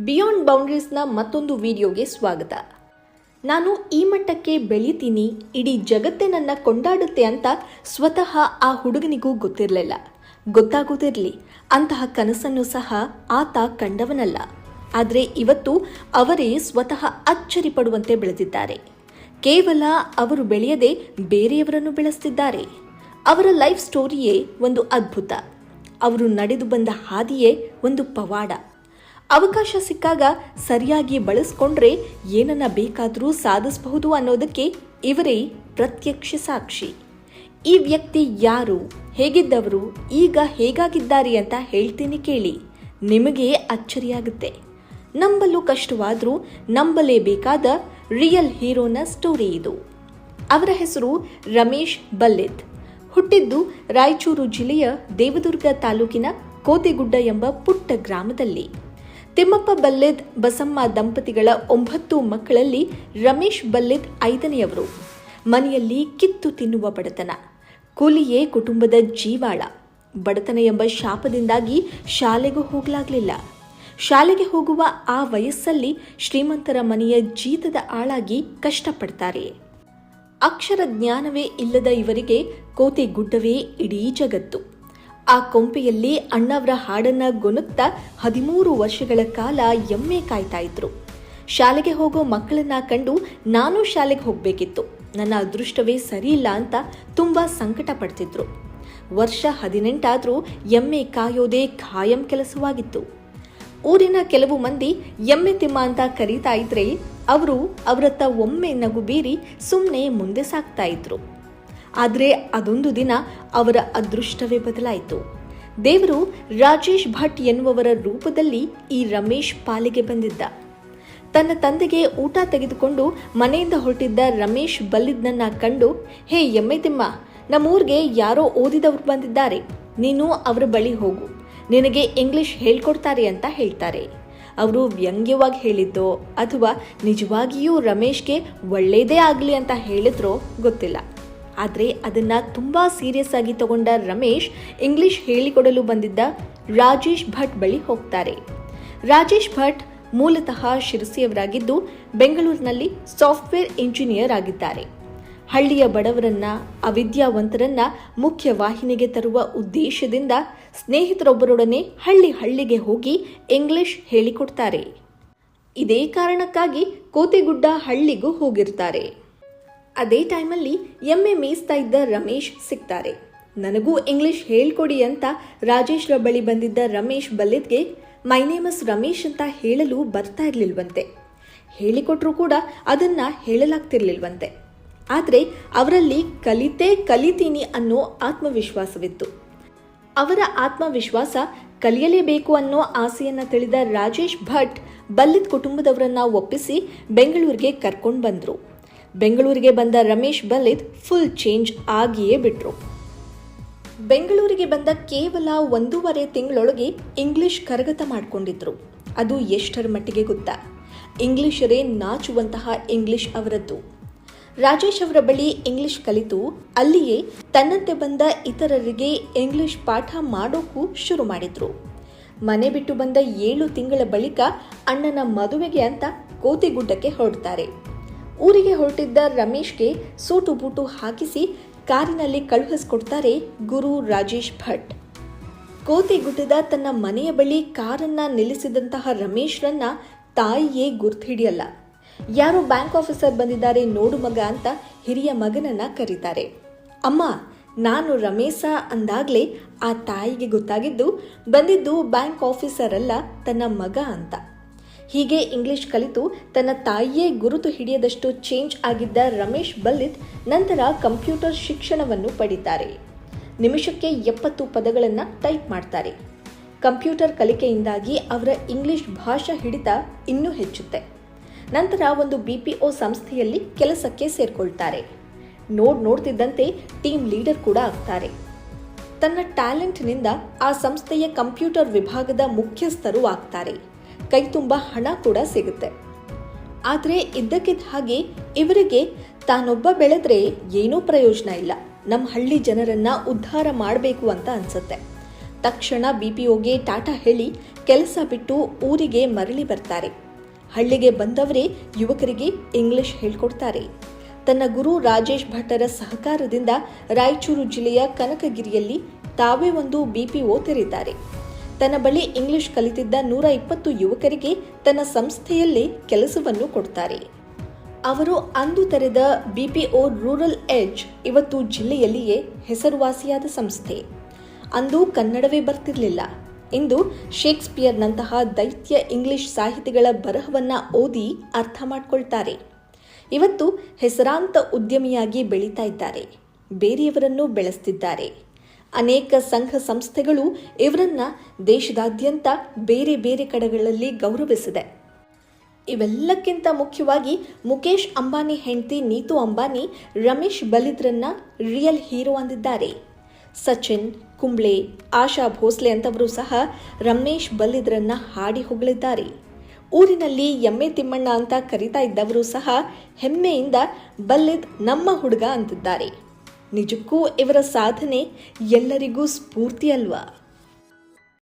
Beyond ಬೌಂಡ್ರೀಸ್ನ ಮತ್ತೊಂದು ವಿಡಿಯೋಗೆ ಸ್ವಾಗತ. ನಾನು ಈ ಮಟ್ಟಕ್ಕೆ ಬೆಳಿತೀನಿ, ಇಡೀ ಜಗತ್ತೇ ನನ್ನ ಕೊಂಡಾಡುತ್ತೆ ಅಂತ ಸ್ವತಃ ಆ ಹುಡುಗನಿಗೂ ಗೊತ್ತಿರಲಿಲ್ಲ. ಗೊತ್ತಾಗೋದಿರಲಿ, ಅಂತಹ ಕನಸನ್ನು ಸಹ ಆತ ಕಂಡವನಲ್ಲ. ಆದರೆ ಇವತ್ತು ಅವರೇ ಸ್ವತಃ ಅಚ್ಚರಿ ಪಡುವಂತೆ ಬೆಳೆದಿದ್ದಾರೆ. ಕೇವಲ ಅವರು ಬೆಳೆಯದೆ ಬೇರೆಯವರನ್ನು ಬೆಳೆಸ್ತಿದ್ದಾರೆ. ಅವರ ಲೈಫ್ ಸ್ಟೋರಿಯೇ ಒಂದು ಅದ್ಭುತ. ಅವರು ನಡೆದು ಬಂದ ಹಾದಿಯೇ ಒಂದು ಪವಾಡ. ಅವಕಾಶ ಸಿಕ್ಕಾಗ ಸರಿಯಾಗಿ ಬಳಸ್ಕೊಂಡ್ರೆ ಏನನ್ನ ಬೇಕಾದರೂ ಸಾಧಿಸಬಹುದು ಅನ್ನೋದಕ್ಕೆ ಇವರೇ ಪ್ರತ್ಯಕ್ಷ ಸಾಕ್ಷಿ. ಈ ವ್ಯಕ್ತಿ ಯಾರು, ಹೇಗಿದ್ದವರು, ಈಗ ಹೇಗಾಗಿದ್ದಾರೆ ಅಂತ ಹೇಳ್ತೀನಿ ಕೇಳಿ. ನಿಮಗೆ ಅಚ್ಚರಿಯಾಗುತ್ತೆ. ನಂಬಲು ಕಷ್ಟವಾದರೂ ನಂಬಲೇಬೇಕಾದ ರಿಯಲ್ ಹೀರೋನ ಸ್ಟೋರಿ ಇದು. ಅವರ ಹೆಸರು ರಮೇಶ್ ಬಲ್ಲಿದ್. ಹುಟ್ಟಿದ್ದು ರಾಯಚೂರು ಜಿಲ್ಲೆಯ ದೇವದುರ್ಗ ತಾಲೂಕಿನ ಕೋತೆಗುಡ್ಡ ಎಂಬ ಪುಟ್ಟ ಗ್ರಾಮದಲ್ಲಿ. ತಿಮ್ಮಪ್ಪ ಬಲ್ಲೆದ್ ಬಸಮ್ಮ ದಂಪತಿಗಳ ಒಂಬತ್ತು ಮಕ್ಕಳಲ್ಲಿ ರಮೇಶ್ ಬಲ್ಲೆದ್ ಐದನೆಯವರು. ಮನೆಯಲ್ಲಿ ಕಿತ್ತು ತಿನ್ನುವ ಬಡತನ. ಕೂಲಿಯೇ ಕುಟುಂಬದ ಜೀವಾಳ. ಬಡತನ ಎಂಬ ಶಾಪದಿಂದಾಗಿ ಶಾಲೆಗೂ ಹೋಗಲಾಗಲಿಲ್ಲ. ಶಾಲೆಗೆ ಹೋಗುವ ಆ ವಯಸ್ಸಲ್ಲಿ ಶ್ರೀಮಂತರ ಮನೆಯ ಜೀತದ ಆಳಾಗಿ ಕಷ್ಟಪಡ್ತಾರೆ. ಅಕ್ಷರ ಜ್ಞಾನವೇ ಇಲ್ಲದ ಇವರಿಗೆ ಕೋತೆ ಗುಡ್ಡವೇ ಇಡೀ ಜಗತ್ತು. ಆ ಕೊಂಪೆಯಲ್ಲಿ ಅಣ್ಣವರ ಹಾಡನ್ನ ಗೊನುಕ್ತಾ ಹದಿಮೂರು ವರ್ಷಗಳ ಕಾಲ ಎಮ್ಮೆ ಕಾಯ್ತಾ ಇದ್ರು. ಶಾಲೆಗೆ ಹೋಗೋ ಮಕ್ಕಳನ್ನ ಕಂಡು ನಾನು ಶಾಲೆಗೆ ಹೋಗಬೇಕಿತ್ತು. ನನ್ನ ಅದೃಷ್ಟವೇ ಸರಿಯಿಲ್ಲ ಅಂತ ತುಂಬಾ ಸಂಕಟ ಪಡ್ತಿದ್ರು. ವರ್ಷ ಹದಿನೆಂಟಾದ್ರೂ ಎಮ್ಮೆ ಕಾಯೋದೇ ಖಾಯಂ ಕೆಲಸವಾಗಿತ್ತು. ಊರಿನ ಕೆಲವು ಮಂದಿ ಎಮ್ಮೆ ತಿಮ್ಮ ಅಂತ ಕರೀತಾ ಇದ್ರೆ, ಅವರು ಅವರತ್ತ ಒಮ್ಮೆ ನಗು ಬೀರಿ ಸುಮ್ಮನೆ ಮುಂದೆ ಸಾಕ್ತಾ ಇದ್ರು. ಆದರೆ ಅದೊಂದು ದಿನ ಅವರ ಅದೃಷ್ಟವೇ ಬದಲಾಯಿತು. ದೇವರು ರಾಜೇಶ್ ಭಟ್ ಎನ್ನುವವರ ರೂಪದಲ್ಲಿ ಈ ರಮೇಶ್ ಪಾಲಿಗೆ ಬಂದಿದ್ದ. ತನ್ನ ತಂದೆಗೆ ಊಟ ತೆಗೆದುಕೊಂಡು ಮನೆಯಿಂದ ಹೊರಟಿದ್ದ ರಮೇಶ್ ಬಲ್ಲಿದ್ದನ್ನ ಕಂಡು, ಹೇ ಎಮ್ಮೆ ತಿಮ್ಮ ನಮ್ಮೂರಿಗೆ ಯಾರೋ ಓದಿದವರು ಬಂದಿದ್ದಾರೆ. ನೀನು ಅವರ ಬಳಿ ಹೋಗು. ನಿನಗೆ ಇಂಗ್ಲಿಷ್ ಹೇಳ್ಕೊಡ್ತಾರೆ ಅಂತ ಹೇಳ್ತಾರೆ. ಅವರು ವ್ಯಂಗ್ಯವಾಗಿ ಹೇಳಿದ್ದೋ ಅಥವಾ ನಿಜವಾಗಿಯೂ ರಮೇಶ್ಗೆ ಒಳ್ಳೆಯದೇ ಆಗಲಿ ಅಂತ ಹೇಳಿದ್ರೋ ಗೊತ್ತಿಲ್ಲ. ಆದರೆ ಅದನ್ನ ತುಂಬಾ ಸೀರಿಯಸ್ ಆಗಿ ತಗೊಂಡ ರಮೇಶ್ ಇಂಗ್ಲಿಷ್ ಹೇಳಿಕೊಡಲು ಬಂದಿದ್ದ ರಾಜೇಶ್ ಭಟ್ ಬಳಿ ಹೋಗ್ತಾರೆ. ರಾಜೇಶ್ ಭಟ್ ಮೂಲತಃ ಶಿರಸಿಯವರಾಗಿದ್ದು ಬೆಂಗಳೂರಿನಲ್ಲಿ ಸಾಫ್ಟ್ವೇರ್ ಇಂಜಿನಿಯರ್ ಆಗಿದ್ದಾರೆ. ಹಳ್ಳಿಯ ಬಡವರನ್ನ, ಅವಿದ್ಯಾವಂತರನ್ನ ಮುಖ್ಯ ವಾಹಿನಿಗೆ ತರುವ ಉದ್ದೇಶದಿಂದ ಸ್ನೇಹಿತರೊಬ್ಬರೊಡನೆ ಹಳ್ಳಿ ಹಳ್ಳಿಗೆ ಹೋಗಿ ಇಂಗ್ಲಿಷ್ ಹೇಳಿಕೊಡ್ತಾರೆ. ಇದೇ ಕಾರಣಕ್ಕಾಗಿ ಕೋತೆಗುಡ್ಡ ಹಳ್ಳಿಗೂ ಹೋಗಿರ್ತಾರೆ. ಅದೇ ಟೈಮಲ್ಲಿ ಎಮ್ಮೆ ಮೇಯಿಸ್ತಾ ಇದ್ದ ರಮೇಶ್ ಸಿಗ್ತಾರೆ. ನನಗೂ ಇಂಗ್ಲಿಷ್ ಹೇಳ್ಕೊಡಿ ಅಂತ ರಾಜೇಶ್ರ ಬಳಿ ಬಂದಿದ್ದ ರಮೇಶ್ ಬಲ್ಲಿದ್ಗೆ, ಮೈ ನೇಮಸ್ ರಮೇಶ್ ಅಂತ ಹೇಳಲು ಬರ್ತಾ ಇರಲಿಲ್ವಂತೆ. ಹೇಳಿಕೊಟ್ರು ಕೂಡ ಅದನ್ನು ಹೇಳಲಾಗ್ತಿರ್ಲಿಲ್ವಂತೆ. ಆದರೆ ಅವರಲ್ಲಿ ಕಲಿತೇ ಕಲಿತೀನಿ ಅನ್ನೋ ಆತ್ಮವಿಶ್ವಾಸವಿತ್ತು. ಅವರ ಆತ್ಮವಿಶ್ವಾಸ ಕಲಿಯಲೇಬೇಕು ಅನ್ನೋ ಆಸೆಯನ್ನು ತಿಳಿದ ರಾಜೇಶ್ ಭಟ್ ಬಲ್ಲಿದ್ ಕುಟುಂಬದವರನ್ನ ಒಪ್ಪಿಸಿ ಬೆಂಗಳೂರಿಗೆ ಕರ್ಕೊಂಡು ಬಂದ್ರು. ಬೆಂಗಳೂರಿಗೆ ಬಂದ ರಮೇಶ್ ಬಲ್ಲಿದ್ ಫುಲ್ ಚೇಂಜ್ ಆಗಿಯೇ ಬಿಟ್ರು. ಬೆಂಗಳೂರಿಗೆ ಬಂದ ಕೇವಲ ಒಂದೂವರೆ ತಿಂಗಳೊಳಗೆ ಇಂಗ್ಲಿಷ್ ಕರಗತ ಮಾಡಿಕೊಂಡಿದ್ರು. ಅದು ಎಷ್ಟರ ಮಟ್ಟಿಗೆ ಗೊತ್ತಾ? ಇಂಗ್ಲಿಷರೇ ನಾಚುವಂತಹ ಇಂಗ್ಲಿಷ್ ಅವರದ್ದು. ರಾಜೇಶ್ ಅವರ ಬಳಿ ಇಂಗ್ಲಿಷ್ ಕಲಿತು, ಅಲ್ಲಿಯೇ ತನ್ನಂತೆ ಬಂದ ಇತರರಿಗೆ ಇಂಗ್ಲಿಷ್ ಪಾಠ ಮಾಡೋಕ್ಕೂ ಶುರು ಮಾಡಿದ್ರು. ಮನೆ ಬಿಟ್ಟು ಬಂದ ಏಳು ತಿಂಗಳ ಬಳಿಕ ಅಣ್ಣನ ಮದುವೆಗೆ ಅಂತ ಕೋತಿಗುಡ್ಡಕ್ಕೆ ಹೊರಡ್ತಾರೆ. ಊರಿಗೆ ಹೊರಟಿದ್ದ ರಮೇಶ್ಗೆ ಸೂಟು ಬೂಟು ಹಾಕಿಸಿ ಕಾರಿನಲ್ಲಿ ಕಳುಹಿಸಿಕೊಡ್ತಾರೆ ಗುರು ರಾಜೇಶ್ ಭಟ್. ಕೋತಿ ಕೋತಿಗುಡ್ಡದ ತನ್ನ ಮನೆಯ ಬಳಿ ಕಾರನ್ನ ನಿಲ್ಲಿಸಿದಂತಹ ರಮೇಶ್ರನ್ನ ತಾಯಿಯೇ ಗುರ್ತು ಹಿಡಿಯಲ್ಲ ಯಾರೋ ಬ್ಯಾಂಕ್ ಆಫೀಸರ್ ಬಂದಿದ್ದಾರೆ ನೋಡು ಮಗ ಅಂತ ಹಿರಿಯ ಮಗನನ್ನ ಕರೀತಾರೆ. ಅಮ್ಮ, ನಾನು ರಮೇಶ ಅಂದಾಗಲೇ ಆ ತಾಯಿಗೆ ಗೊತ್ತಾಗಿದ್ದು ಬಂದಿದ್ದು ಬ್ಯಾಂಕ್ ಆಫೀಸರ್ ಅಲ್ಲ ತನ್ನ ಮಗ ಅಂತ. ಹೀಗೆ ಇಂಗ್ಲಿಷ್ ಕಲಿತು ತನ್ನ ತಾಯಿಯೇ ಗುರುತು ಹಿಡಿಯದಷ್ಟು ಚೇಂಜ್ ಆಗಿದ್ದ ರಮೇಶ್ ಬಲ್ಲಿತ್ ನಂತರ ಕಂಪ್ಯೂಟರ್ ಶಿಕ್ಷಣವನ್ನು ಪಡಿತಾರೆ. ನಿಮಿಷಕ್ಕೆ ಎಪ್ಪತ್ತು ಪದಗಳನ್ನು ಟೈಪ್ ಮಾಡ್ತಾರೆ. ಕಂಪ್ಯೂಟರ್ ಕಲಿಕೆಯಿಂದಾಗಿ ಅವರ ಇಂಗ್ಲಿಷ್ ಭಾಷಾ ಹಿಡಿತ ಇನ್ನೂ ಹೆಚ್ಚುತ್ತೆ. ನಂತರ ಒಂದು ಬಿ ಪಿ ಒ ಸಂಸ್ಥೆಯಲ್ಲಿ ಕೆಲಸಕ್ಕೆ ಸೇರಿಕೊಳ್ತಾರೆ. ನೋಡ್ ನೋಡ್ತಿದ್ದಂತೆ ಟೀಮ್ ಲೀಡರ್ ಕೂಡ ಆಗ್ತಾರೆ. ತನ್ನ ಟ್ಯಾಲೆಂಟ್ನಿಂದ ಆ ಸಂಸ್ಥೆಯ ಕಂಪ್ಯೂಟರ್ ವಿಭಾಗದ ಮುಖ್ಯಸ್ಥರು ಆಗ್ತಾರೆ. ಕೈ ತುಂಬ ಹಣ ಕೂಡ ಸಿಗುತ್ತೆ. ಆದರೆ ಇದ್ದಕ್ಕಿದ್ದ ಹಾಗೆ ಇವರಿಗೆ ತಾನೊಬ್ಬ ಬೆಳೆದ್ರೆ ಏನೂ ಪ್ರಯೋಜನ ಇಲ್ಲ. ನಮ್ಮ ಹಳ್ಳಿ ಜನರನ್ನ ಉದ್ಧಾರ ಮಾಡಬೇಕು ಅಂತ ಅನ್ಸುತ್ತೆ. ತಕ್ಷಣ ಬಿ ಪಿ ಒಗೆ ಟಾಟಾ ಹೇಳಿ ಕೆಲಸ ಬಿಟ್ಟು ಊರಿಗೆ ಮರಳಿ ಬರ್ತಾರೆ. ಹಳ್ಳಿಗೆ ಬಂದವರೇ ಯುವಕರಿಗೆ ಇಂಗ್ಲಿಷ್ ಹೇಳ್ಕೊಡ್ತಾರೆ. ತನ್ನ ಗುರು ರಾಜೇಶ್ ಭಟ್ಟರ ಸಹಕಾರದಿಂದ ರಾಯಚೂರು ಜಿಲ್ಲೆಯ ಕನಕಗಿರಿಯಲ್ಲಿ ತಾವೇ ಒಂದು ಬಿ ಪಿ ಓ ತೆರೆದಿದ್ದಾರೆ. ತನ್ನ ಬಳಿ ಇಂಗ್ಲಿಷ್ ಕಲಿತಿದ್ದ ನೂರ ಇಪ್ಪತ್ತು ಯುವಕರಿಗೆ ತನ್ನ ಸಂಸ್ಥೆಯಲ್ಲಿ ಕೆಲಸವನ್ನು ಕೊಡ್ತಾರೆ. ಅವರು ಅಂದು ತೆರೆದ ಬಿಪಿಒ ರೂರಲ್ ಎಡ್ಜ್ ಇವತ್ತು ಜಿಲ್ಲೆಯಲ್ಲಿಯೇ ಹೆಸರುವಾಸಿಯಾದ ಸಂಸ್ಥೆ. ಅಂದು ಕನ್ನಡವೇ ಬರ್ತಿರಲಿಲ್ಲ. ಇಂದು ಶೇಕ್ಸ್ಪಿಯರ್ನಂತಹ ದೈತ್ಯ ಇಂಗ್ಲಿಷ್ ಸಾಹಿತಿಗಳ ಬರಹವನ್ನ ಓದಿ ಅರ್ಥ ಮಾಡಿಕೊಳ್ತಾರೆ. ಇವತ್ತು ಹೆಸರಾಂತ ಉದ್ಯಮಿಯಾಗಿ ಬೆಳೀತಾ ಇದ್ದಾರೆ. ಬೇರೆಯವರನ್ನು ಬೆಳೆಸ್ತಿದ್ದಾರೆ. ಅನೇಕ ಸಂಘ ಸಂಸ್ಥೆಗಳು ಇವರನ್ನ ದೇಶದಾದ್ಯಂತ ಬೇರೆ ಬೇರೆ ಕಡೆಗಳಲ್ಲಿ ಗೌರವಿಸಿದೆ. ಇವೆಲ್ಲಕ್ಕಿಂತ ಮುಖ್ಯವಾಗಿ ಮುಕೇಶ್ ಅಂಬಾನಿ ಹೆಂಡತಿ ನೀತು ಅಂಬಾನಿ ರಮೇಶ್ ಬಲಿದ್ರನ್ನ ರಿಯಲ್ ಹೀರೋ ಅಂದಿದ್ದಾರೆ. ಸಚಿನ್, ಕುಂಬ್ಳೆ, ಆಶಾ ಭೋಸ್ಲೆ ಅಂತವರು ಸಹ ರಮೇಶ್ ಬಲ್ಲಿದ್ರನ್ನ ಹಾಡಿ ಹೊಗಳಿದ್ದಾರೆ. ಊರಿನಲ್ಲಿ ಎಮ್ಮೆ ತಿಮ್ಮಣ್ಣ ಅಂತ ಕರೀತಾ ಇದ್ದವರು ಸಹ ಹೆಮ್ಮೆಯಿಂದ ಬಲ್ಲಿದ್ ನಮ್ಮ ಹುಡುಗ ಅಂತಿದ್ದಾರೆ. ನಿಜಕ್ಕೂ ಇವರ ಸಾಧನೆ ಎಲ್ಲರಿಗೂ ಸ್ಫೂರ್ತಿ ಅಲ್ವಾ